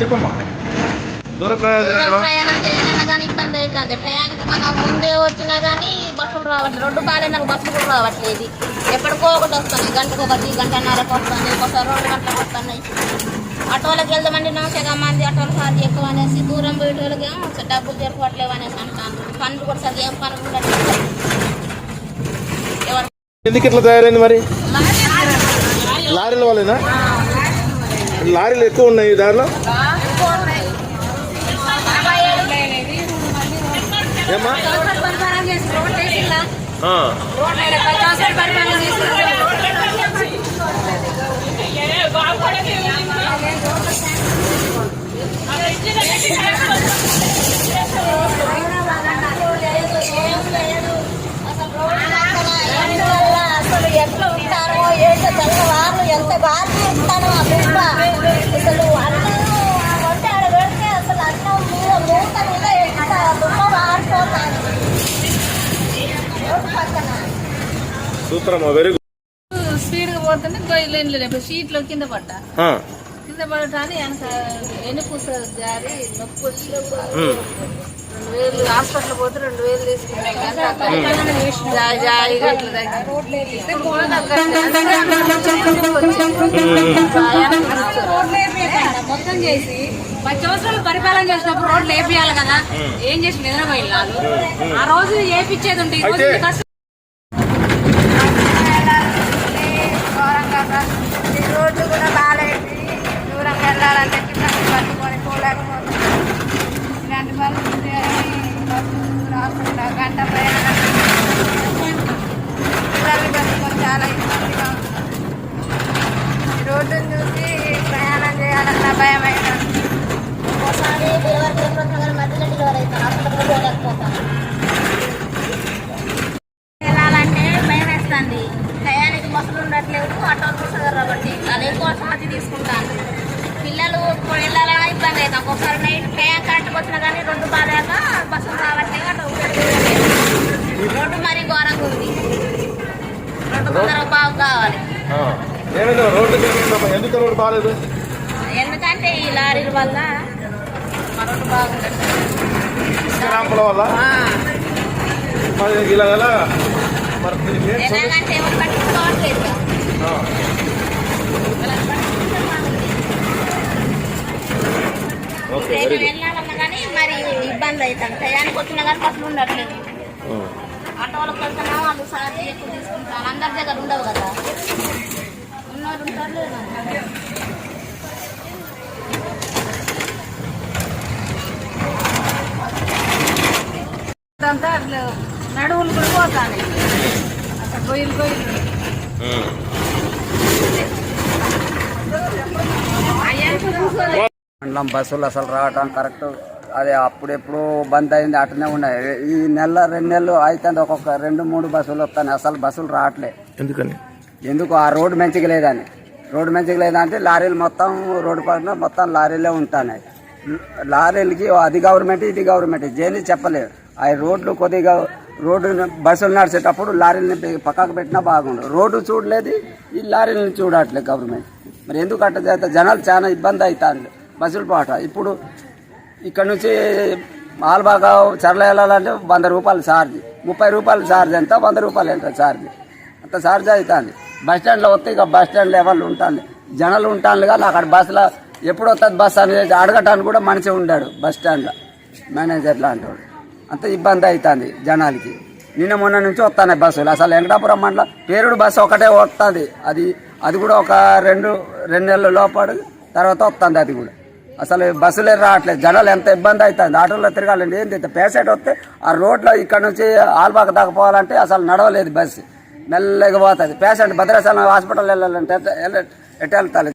చెప్పమ్మా. దూర ప్రయాణం ప్రయాణం కానీ ఇబ్బంది అవుతుంది. మనం ముందే వచ్చినా కానీ బస్సులు రావట్లేదు. రెండు బాగాలే నాకు బస్సులు కూడా రావట్లేదు. ఎప్పటికో ఒకటి గంటకు ఒకటి గంటన్నరకు వస్తుంది. ఒకసారి రెండు గంటలకు వస్తున్నాయి ఆటోలకు వెళ్దామంటే నమ్మకం మంది ఆటోలు ఎక్కువ అనేసి దూరం పోయేటోళ్ళకి ఏమో డబ్బులు జరపట్లేవు అనేసి అంటాను పనులు కూడా సరిగ్గా ఏం పనులు ఉండట్లేదు. ఎవరు? ఎందుకు ఇట్లా తయారైంది మరి? లారీల. లారీలు ఎక్కువ ఉన్నాయి దారిలో? ఏమ్మా? అసలు ఎట్లా ఉంటారో ఏంటో తెల్లవారు ఎంత బాధ్యత ఇస్తాను ఆ బుబ్బ అసలు అన్నం వంట ఆడ పెడితే అసలు అన్నం మీద మూత మీద ఎంత బుబ్బ మారిపోతాను రోడ్డు పక్కన సూపర్ అమ్మా వెరీ గుడ్ స్పీడ్గా పోతుంటే గొయ్యలేని లేదు ఇప్పుడు సీట్లో కింద పడ్డా? ఆ. కింద పడటాన్ని వెనక వెనుక జారి నొప్పి వచ్చి ఉమ్. రెండు వేలు హాస్పిటల్ పోతే రెండు వేలు. కూడా మొత్తం చేసి పది సంవత్సరాలు పరిపాలన చేసినప్పుడు రోడ్లు వేపియాలి కదా. ఏం చేసి నిద్రపోయి వాళ్ళు? ఆ రోజు వేపించేది ఉంటే ఈ రోజు అయితే- ఇంత కష్టం రోడ్డు కూడా బాగాలేదు దూరం వెళ్ళాలంటే కింద పట్టుకొని పోలేకపోతున్నాం ఇలాంటి పనులు ఉంటే బస్సు రాకుండా గంట ప్రయాణం పిల్లల్ని పెట్టుకొని చాలా ఇబ్బందిగా ఉంది ఈ రోడ్డును చూసి ప్రయాణం చేయాలన్న భయం అవుతుంది ఒక్కోసారి డెలివరీ చేయకపోతే మధ్యలో డెలివరీ అవుతాను హాస్పిటల్ పోలేకపోతాను వెళ్ళాలంటే భయం వేస్తుంది టయానికి బస్సులు ఉండట్లేవు ఆటోలు చూసారు కాబట్టి అదే కోసం అది తీసుకుంటాను పిల్లలు ఇప్పుడు అవుతాం ఒకసారి నైట్ టైం కరెక్ట్కి వచ్చినా కానీ రెండు బాగాలేక బస్సులు రావట్లేదు. రోడ్డు మరీ ఘోరంగా ఉంది. రోడ్డు తొందరగా బాగు కావాలి? ఎందుకు రోడ్డు బాగాలేదు ఎందుకంటే ఈ లారీల వల్ల రోడ్డు వల్ల? మరి ఎవరు పట్టించుకోవట్లేదు. రేపు వెరీ గుడ్ వెళ్ళాలన్నా కానీ మరి ఇబ్బంది అవుతాం టయానికి వచ్చినా కానీ బస్సులు ఉండట్లేదు. ఆ. ఆటోలకు వెళ్తున్నాం వాళ్ళు సార్లు ఎక్కువ తీసుకుంటారు. అందరి దగ్గర ఉండవు కదా. ఉంటారు? అంతా అట్లా నడువులు కూడా పోతాను అసలు గొయ్యలు గొయ్యలు ఉమ్. మండలం బస్సులు అసలు రావటం కరెక్ట్. అదే అప్పుడెప్పుడు బంద్ అయింది అటనే ఉన్నాయి. ఈ నెల రెండు నెలలు అవుతుంది ఒక్కొక్క రెండు మూడు బస్సులు వస్తాయి అసలు బస్సులు రావట్లే. ఎందుకని? ఎందుకు? ఆ రోడ్డు మంచిగా లేదని. రోడ్డు మంచిగా లేదంటే లారీలు మొత్తం రోడ్డు పక్కన మొత్తం లారీలే ఉంటున్నాయి. లారీలకి అది గవర్నమెంట్ ఇది గవర్నమెంట్. జేని చెప్పలేదు ఆ రోడ్లు కొద్దిగా రోడ్డు బస్సులు నడిచేటప్పుడు లారీలని పక్కకు పెట్టినా బాగుండు. రోడ్డు చూడలేదు ఈ లారీలని చూడట్లేదు గవర్నమెంట్. మరి ఎందుకు అట్ట చేస్తే జనాలు చాలా ఇబ్బంది అవుతారు బస్సులు పాట. ఇప్పుడు ఇక్కడ నుంచి ఆల్బాగా చర్ల వెళ్ళాలంటే వంద రూపాయలు ఛార్జ్. ముప్పై రూపాయలు ఛార్జ్ ఎంత? వంద రూపాయలు ఎంత ఛార్జ్? అంత ఛార్జ్ అవుతుంది. బస్ స్టాండ్లో వస్తే ఇక బస్ స్టాండ్ లెవెల్ ఉంటుంది. జనాలు ఉంటాను కానీ అక్కడ బస్సులో ఎప్పుడు వస్తుంది బస్ అనేది అడగటానికి కూడా మనిషి ఉండాడు బస్ స్టాండ్లో. మేనేజర్ లాంటి అంత ఇబ్బంది అవుతుంది జనాలకి. నిన్న మొన్న నుంచి వస్తాయి బస్సులు. అసలు వెంకటాపురం మండలం పేరుడు బస్సు ఒకటే వస్తుంది. అది అది కూడా ఒక రెండు రెండు నెలల లోపల తర్వాత వస్తుంది అది కూడా. అసలు బస్సులే రావట్లేదు. జనాలు ఎంత ఇబ్బంది అవుతుంది. ఆటోలో తిరగాలండి ఏంది పేషెంట్ వస్తే ఆ రోడ్లో ఇక్కడ నుంచి ఆల్బాగ్ దాకా పోవాలంటే అసలు నడవలేదు బస్సు. మెల్లగా పోతుంది. పేషెంట్ భద్రాచలం హాస్పిటల్ వెళ్ళాలంటే ఎట్ట ఎట్ట వెళ్తారు?